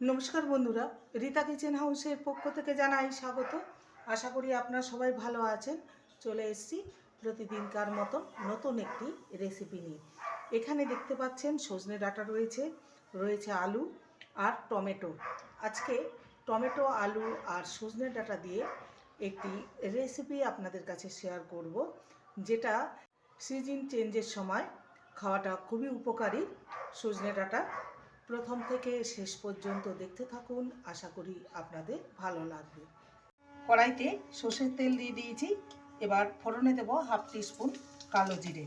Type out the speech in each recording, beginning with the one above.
নমস্কার বন্ধুরা, রীতা কিচেন হাউসের পক্ষ থেকে জানাই স্বাগত। আশা করি আপনারা সবাই ভালো আছেন। চলে এসেছি প্রতিদিনকার মতো নতুন একটি রেসিপি নিয়ে। এখানে দেখতে পাচ্ছেন সজনে ডাটা রয়েছে রয়েছে আলু আর টমেটো। আজকে টমেটো, আলু আর সজনে ডাটা দিয়ে একটি রেসিপি আপনাদের কাছে শেয়ার করব, যেটা সিজন চেঞ্জের সময় খাওয়াটা খুবই উপকারী সজনে ডাঁটা প্রথম থেকে শেষ পর্যন্ত দেখতে থাকুন। আশা করি আপনাদের ভালো লাগবে। কড়াইতে সর্ষের তেল দিয়ে দিয়েছি। এবার ফোড়নে দেবো হাফ টিস্পুন কালো জিরে।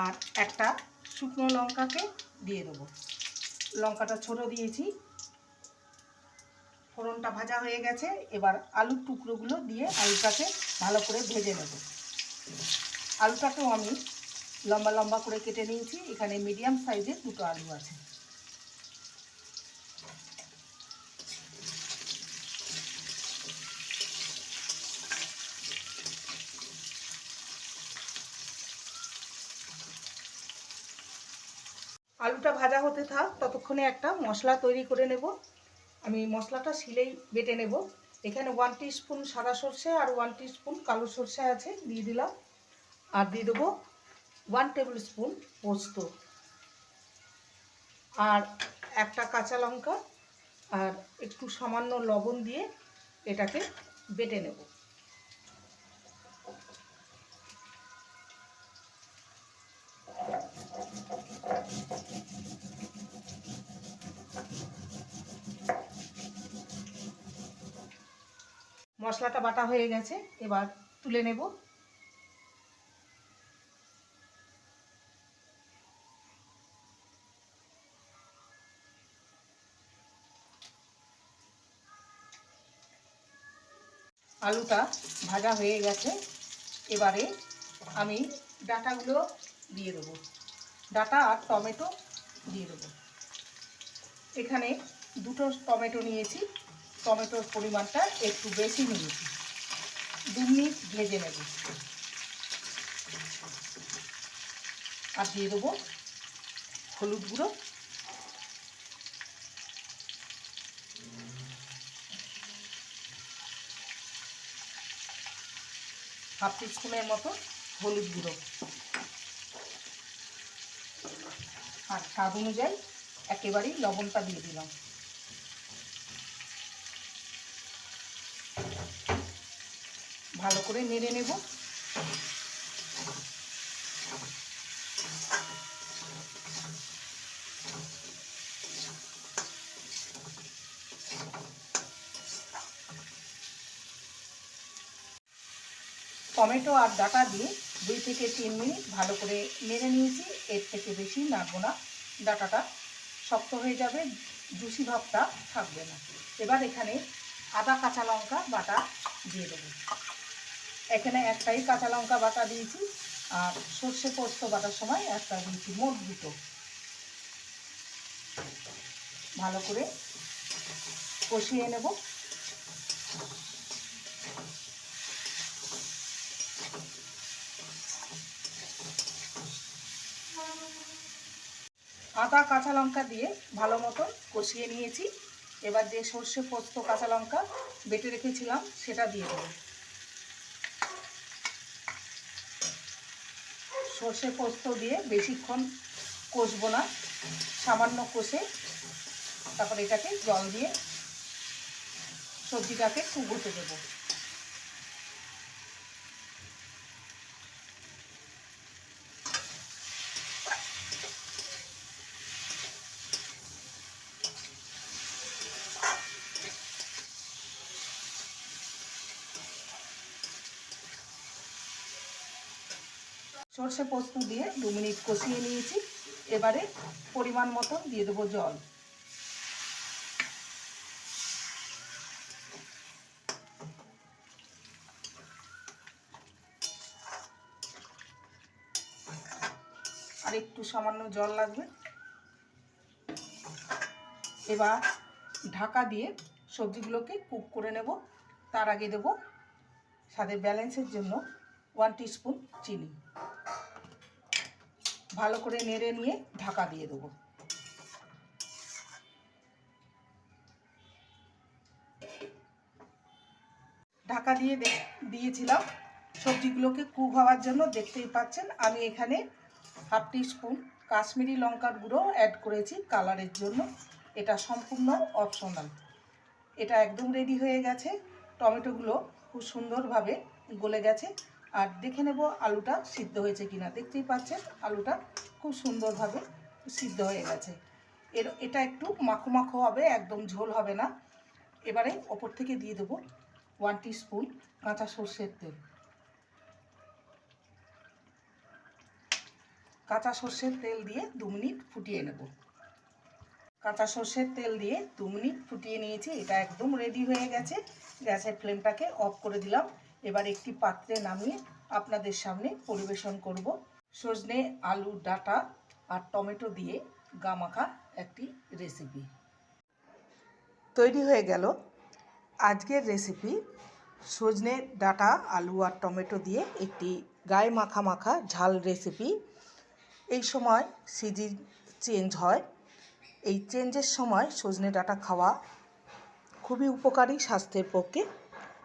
আর একটা শুকনো লঙ্কাকে দিয়ে দেবো। লঙ্কাটা ছোট দিয়েছি। ফোড়নটা ভাজা হয়ে গেছে। এবার আলুর টুকরোগুলো দিয়ে আলুটাকে ভালো করে ভেজে নেব। আলুটাকেও আমি লম্বা লম্বা করে কেটে নিয়েছি। এখানে মিডিয়াম সাইজের দুটো আলু আছে। আলুটা ভাজা হতে থাক, ততক্ষণে একটা মশলা তৈরি করে নেব। আমি মশলাটা শিলেই বেটে নেব। এখানে ওয়ান স্পুন সাদা সর্ষে আর ওয়ান স্পুন কালো সর্ষে আছে, দিয়ে দিলাম। আর দিয়ে দেবো ওয়ান টেবিল স্পুন পোস্ত। আর একটা কাঁচা লঙ্কা আর একটু সামান্য লবণ দিয়ে এটাকে বেটে নেব। মশলাটা বাটা হয়ে গেছে, এবার তুলে নেব। আলুটা ভাজা হয়ে গেছে। এবারে আমি ডাটাগুলো দিয়ে দেবো। ডাটা আর টমেটো দিয়ে দেবো। এখানে দুটো টমেটো নিয়েছি। টমেটোর পরিমাণটা একটু বেশি নিয়েছি। দু মিনিট ভেজে নেব। আর দিয়ে দেবো হলুদ গুঁড়ো। হাফ স্পুনের মতো হলুদ গুঁড়ো। আর স্বাদ অনুযায়ী একেবারেই লবণটা দিয়ে দিলাম। ভালো করে নেড়ে নেব। টমেটো আর ডাটা দিয়ে দুই থেকে তিন মিনিট ভালো করে নেড়ে নিয়েছি। এর থেকে বেশি নাড়বো না। ডাটাটা শক্ত হয়ে যাবে, জুসি ভাবটা থাকবে না। এবার এখানে আদা কাঁচা লঙ্কা বাটা দিয়ে দেবো। এখানে একটাই কাঁচা লঙ্কা বাটা দিয়েছি আর সর্ষে পোস্ত বাটার সময় একটা দিয়েছি মোট দুটো। ভালো করে কষিয়ে নেব। আদা, কাঁচা লঙ্কা দিয়ে ভালো মতো কষিয়ে নিয়েছি। এবার যে সর্ষে পোস্ত, কাঁচা লঙ্কা বেটে রেখেছিলাম, সেটা দিয়ে দেবো। সর্ষে পোস্ত দিয়ে বেশিক্ষণ কষবো না, সামান্য কষে তারপর এটাকে জল দিয়ে সবজিটাকে কুবোতে দেবো। সর্ষে পোস্ত দিয়ে দু মিনিট কষিয়ে নিয়েছি। এবারে পরিমাণ মতো দিয়ে দেবো জল। আর একটু সামান্য জল লাগবে। এবার ঢাকা দিয়ে সবজিগুলোকে কুক করে নেব। তার আগে দেব স্বাদের ব্যালেন্সের জন্য ওয়ান টিস্পুন চিনি। ভালো করে নেড়ে নিয়ে ঢাকা দিয়ে দেবো। ঢাকা দিয়ে দিয়েছিলাম। সবজিগুলোকে কুক হওয়ার জন্য দেখতেই পাচ্ছেন, আমি এখানে হাফ টিস্পুন কাশ্মীরি লঙ্কার গুঁড়ো অ্যাড করেছি কালারের জন্য। এটা সম্পূর্ণ অপশনাল এটা একদম রেডি হয়ে গেছে। টমেটোগুলো খুব সুন্দরভাবে গলে গেছে। আর দেখে নেব আলুটা সিদ্ধ হয়েছে কিনা। দেখতেই পাচ্ছেন, আলুটা খুব সুন্দরভাবে সিদ্ধ হয়ে গেছে। এর, এটা একটু মাখো মাখো হবে, একদম ঝোল হবে না। এবারে ওপর থেকে দিয়ে দেবো ওয়ান স্পুন কাঁচা সর্ষের তেল। কাঁচা সর্ষের তেল দিয়ে দু মিনিট ফুটিয়ে নেব। কাঁচা সর্ষের তেল দিয়ে দু মিনিট ফুটিয়ে নিয়েছি, এটা একদম রেডি হয়ে গেছে। গ্যাসের ফ্লেমটাকে অফ করে দিলাম। এবার একটি পাত্রে নামিয়ে আপনাদের সামনে পরিবেশন করব। সজনে আলু ডাটা আর টমেটো দিয়ে গামাখা একটি রেসিপি তৈরি হয়ে গেল আজকের রেসিপি সজনে ডাটা, আলু আর টমেটো দিয়ে একটি গায়ে মাখা মাখা ঝাল রেসিপি এই সময় সিজন চেঞ্জ হয়। এই চেঞ্জের সময় সজনে ডাঁটা খাওয়া খুবই উপকারী স্বাস্থ্যের পক্ষে।